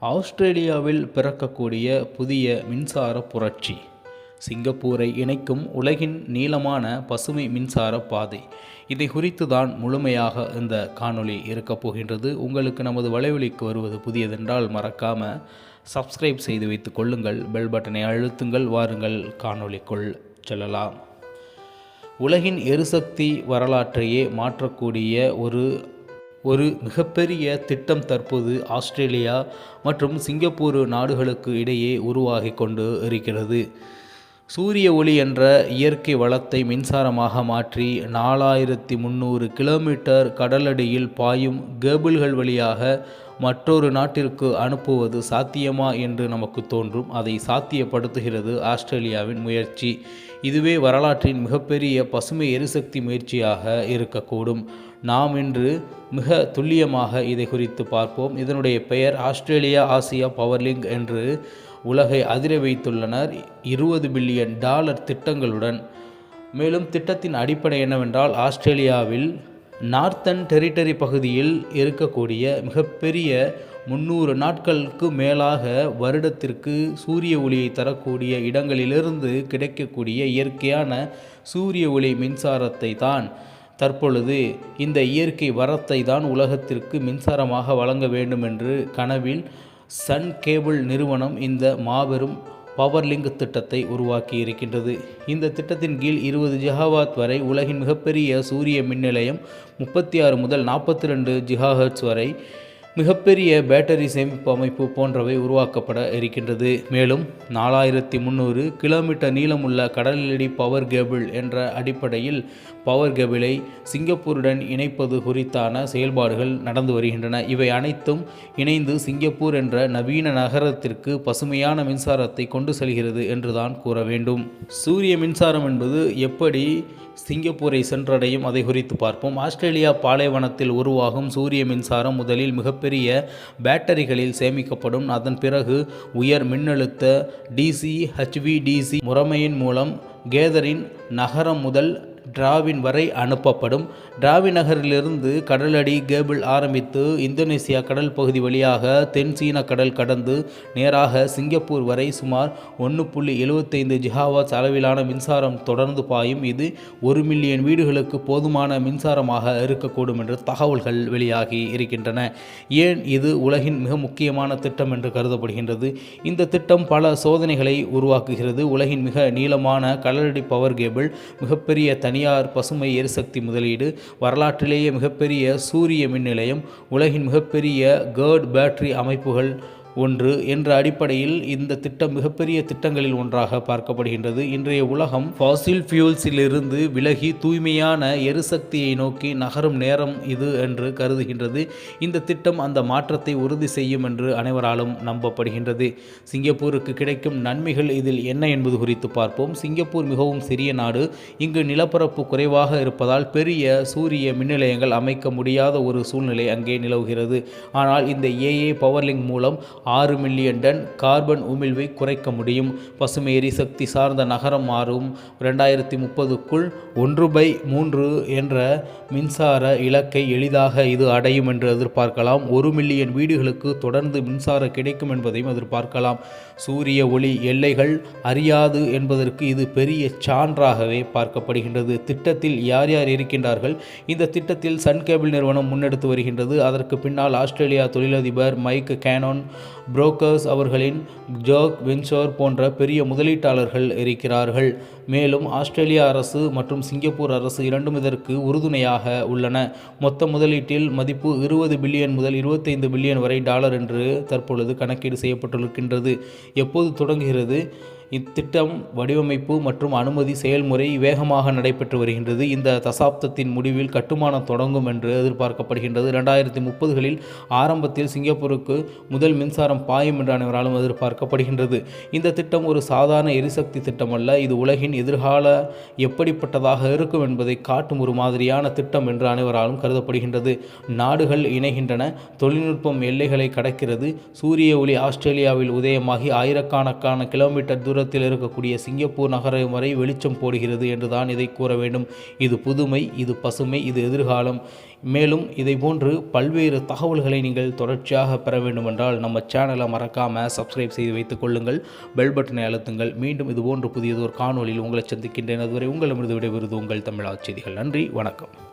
ஆஸ்திரேலியாவில் பிறக்கக்கூடிய புதிய மின்சார புரட்சி. சிங்கப்பூரை இணைக்கும் உலகின் நீளமான பசுமை மின்சார பாதை. இதை குறித்து தான் முழுமையாக இந்த காணொளி இருக்கப் போகின்றது. உங்களுக்கு நமது வலைவலிக்கு வருவது புதியதென்றால் மறக்காமல் சப்ஸ்கிரைப் செய்து வைத்துக் கொள்ளுங்கள். பெல் பட்டனை அழுத்துங்கள். வாருங்கள். காணொளிக்குள் செல்லலாம். உலகின் எரிசக்தி வரலாற்றையே மாற்றக்கூடிய ஒரு ஒரு மிகப்பெரிய திட்டம் தற்போது ஆஸ்திரேலியா மற்றும் சிங்கப்பூர் நாடுகளுக்கு இடையே உருவாகி கொண்டு இருக்கிறது. சூரிய ஒளி என்ற இயற்கை வளத்தை மின்சாரமாக மாற்றி நாலாயிரத்தி முந்நூறு கிலோமீட்டர் கடலடியில் பாயும் கேபிள்கள் வழியாக மற்றொரு நாட்டிற்கு அனுப்புவது சாத்தியமா என்று நமக்கு தோன்றும். அதை சாத்தியப்படுத்துகிறது ஆஸ்திரேலியாவின் முயற்சி. இதுவே வரலாற்றின் மிகப்பெரிய பசுமை எரிசக்தி முயற்சியாக இருக்கக்கூடும். நாம் இன்று மிக துல்லியமாக இதை குறித்து பார்ப்போம். இதனுடைய பெயர் ஆஸ்திரேலியா ஆசியா பவர்லிங்க் என்று உலகை அதிர வைத்துள்ளனர். இருபது பில்லியன் டாலர் திட்டங்களுடன். மேலும் திட்டத்தின் அடிப்படை என்னவென்றால் ஆஸ்திரேலியாவில் நார்த்தன் டெரிட்டரி பகுதியில் இருக்கக்கூடிய மிகப்பெரிய முந்நூறு நாட்களுக்கு மேலாக வருடத்திற்கு சூரிய ஒளியை தரக்கூடிய இடங்களிலிருந்து கிடைக்கக்கூடிய இயற்கையான சூரிய ஒளி மின்சாரத்தை தான் தற்பொழுது இந்த இயற்கை வரத்தை தான் உலகத்திற்கு மின்சாரமாக வழங்க வேண்டும் என்று கனவில் சன் கேபிள் நிறுவனம் இந்த மாபெரும் பவர்லிங்க் திட்டத்தை உருவாக்கி இருக்கின்றது இந்த திட்டத்தின் கீழ் இருபது ஜிகாவாத் வரை உலகின் மிகப்பெரிய சூரிய மின் நிலையம் முப்பத்தி ஆறு முதல் நாற்பத்தி ரெண்டு ஜிகாஹர்ட்ஸ் வரை மிகப்பெரிய பேட்டரி சேமிப்பு அமைப்பு போன்றவை உருவாக்கப்பட இருக்கின்றது. மேலும் நாலாயிரத்தி முந்நூறு கிலோமீட்டர் நீளமுள்ள கடலடி பவர் கேபிள் என்ற அடிப்படையில் பவர் கேபிளை சிங்கப்பூருடன் இணைப்பது குறித்தான செயல்பாடுகள் நடந்து வருகின்றன. இவை அனைத்தும் இணைந்து சிங்கப்பூர் என்ற நவீன நகரத்திற்கு பசுமையான மின்சாரத்தை கொண்டு செல்கிறது என்றுதான் கூற வேண்டும். சூரிய மின்சாரம் என்பது எப்படி சிங்கப்பூரை சென்றடையும் அதை குறித்து பார்ப்போம். ஆஸ்திரேலியா பாலைவனத்தில் உருவாகும் சூரிய மின்சாரம் முதலில் மிகப்பெரிய பேட்டரிகளில் சேமிக்கப்படும். அதன் பிறகு உயர் மின்னழுத்த டிசி ஹெச்விடிசி முறைமையின் மூலம் கேதரின் நகரம் முதல் டிராவின் வரை அனுப்பப்படும். டிராவின் நகரிலிருந்து கடலடி கேபிள் ஆரம்பித்து இந்தோனேசியா கடல் பகுதி வழியாக தென் சீன கடல் கடந்து நேராக சிங்கப்பூர் வரை சுமார் ஒன்று புள்ளி எழுபத்தைந்து ஜிகாவாட்ஸ் அளவிலான மின்சாரம் தொடர்ந்து பாயும். இது ஒரு மில்லியன் வீடுகளுக்கு போதுமான மின்சாரமாக இருக்கக்கூடும் என்று தகவல்கள் வெளியாகி இருக்கின்றன. ஏன் இது உலகின் மிக முக்கியமான திட்டம் என்று கருதப்படுகின்றது? இந்த திட்டம் பல சோதனைகளை உருவாக்குகிறது. உலகின் மிக நீளமான கடலடி பவர் கேபிள் மிகப்பெரிய தனியார் பசுமை எரிசக்தி முதலீடு வரலாற்றிலேயே மிகப்பெரிய சூரிய மின் நிலையம் உலகின் மிகப்பெரிய கேர்ட் பேட்டரி அமைப்புகள் ஒன்று என்ற அடிப்படையில் இந்த திட்டம் மிகப்பெரிய திட்டங்களில் ஒன்றாக பார்க்கப்படுகின்றது. இன்றைய உலகம் ஃபாசில் ஃபியூல்ஸிலிருந்து விலகி தூய்மையான எரிசக்தியை நோக்கி நகரும் நேரம் இது என்று கருதுகின்றது. இந்த திட்டம் அந்த மாற்றத்தை உறுதி செய்யும் என்று அனைவராலும் நம்பப்படுகின்றது. சிங்கப்பூருக்கு கிடைக்கும் நன்மைகள் இதில் என்ன என்பது குறித்து பார்ப்போம். சிங்கப்பூர் மிகவும் சிறிய நாடு. இங்கு நிலப்பரப்பு குறைவாக இருப்பதால் பெரிய சூரிய மின் நிலையங்கள் அமைக்க முடியாத ஒரு சூழ்நிலை அங்கே நிலவுகிறது. ஆனால் இந்த ஏஏ பவர்லிங் மூலம் ஆறு மில்லியன் டன் கார்பன் உமிழ்வை குறைக்க முடியும். பசுமை எரிசக்தி சார்ந்த நகரம் மாறும். ரெண்டாயிரத்தி முப்பதுக்குள் ஒன்று பை மூன்று என்ற மின்சார இலக்கை எளிதாக இது அடையும் என்று எதிர்பார்க்கலாம். ஒரு மில்லியன் வீடுகளுக்கு தொடர்ந்து மின்சாரம் கிடைக்கும் என்பதையும் எதிர்பார்க்கலாம். சூரிய ஒளி எல்லைகள் அறியாது என்பதற்கு இது பெரிய சான்றாகவே பார்க்கப்படுகின்றது. திட்டத்தில் யார் யார் இருக்கின்றார்கள்? இந்த திட்டத்தில் சன் கேபிள் நிறுவனம் முன்னெடுத்து வருகின்றது. அதற்கு பின்னால் ஆஸ்திரேலியா தொழிலதிபர் மைக் கேனோன் புரோக்கர்ஸ் அவர்களின் ஜோக் வென்ச்சர் போன்ற பெரிய முதலீட்டாளர்கள் இருக்கிறார்கள். மேலும் ஆஸ்திரேலியா அரசு மற்றும் சிங்கப்பூர் அரசு இரண்டும் இதற்கு உறுதுணையாக உள்ளன. மொத்த முதலீட்டில் மதிப்பு இருபது பில்லியன் முதல் இருபத்தைந்து பில்லியன் வரை டாலர் என்று தற்பொழுது கணக்கீடு செய்யப்பட்டிருக்கின்றது. எப்போது தொடங்குகிறது? இத்திட்டம் வடிவமைப்பு மற்றும் அனுமதி செயல்முறை வேகமாக நடைபெற்று வருகின்றது. இந்த தசாப்தத்தின் முடிவில் கட்டுமானம் தொடங்கும் என்று எதிர்பார்க்கப்படுகின்றது. ரெண்டாயிரத்தி முப்பதுகளில் ஆரம்பத்தில் சிங்கப்பூருக்கு முதல் மின்சாரம் பாயும் என்று அனைவராலும் எதிர்பார்க்கப்படுகின்றது. இந்த திட்டம் ஒரு சாதாரண எரிசக்தி திட்டம் அல்ல இது உலகின் எதிர்கால எப்படிப்பட்டதாக இருக்கும் என்பதை காட்டும் ஒரு மாதிரியான திட்டம் என்று அனைவராலும் கருதப்படுகின்றது. நாடுகள் இணைகின்றன. தொழில்நுட்பம் எல்லைகளை கடக்கிறது. சூரிய ஒளி ஆஸ்திரேலியாவில் உதயமாகி ஆயிரக்கணக்கான கிலோமீட்டர் தூர தூரத்தில் இருக்கக்கூடிய சிங்கப்பூர் நகரம் வரை வெளிச்சம் போடுகிறது என்றுதான் இதை கூற வேண்டும். இது புதுமை இது பசுமை இது எதிர்காலம். மேலும் இதை போன்று பல்வேறு தகவல்களை நீங்கள் தொடர்ச்சியாக பெற வேண்டுமென்றால் நம்ம சேனலை மறக்காமல் சப்ஸ்கிரைப் செய்து வைத்துக் கொள்ளுங்கள். பெல் பட்டனை அழுத்துங்கள். மீண்டும் இதுபோன்று புதியதொரு காணொளியில் உங்களை சந்திக்கின்றேன். அதுவரை உங்களிடமிருந்து விடைபெறுவது உங்கள் தமிழா செய்திகள். நன்றி வணக்கம்.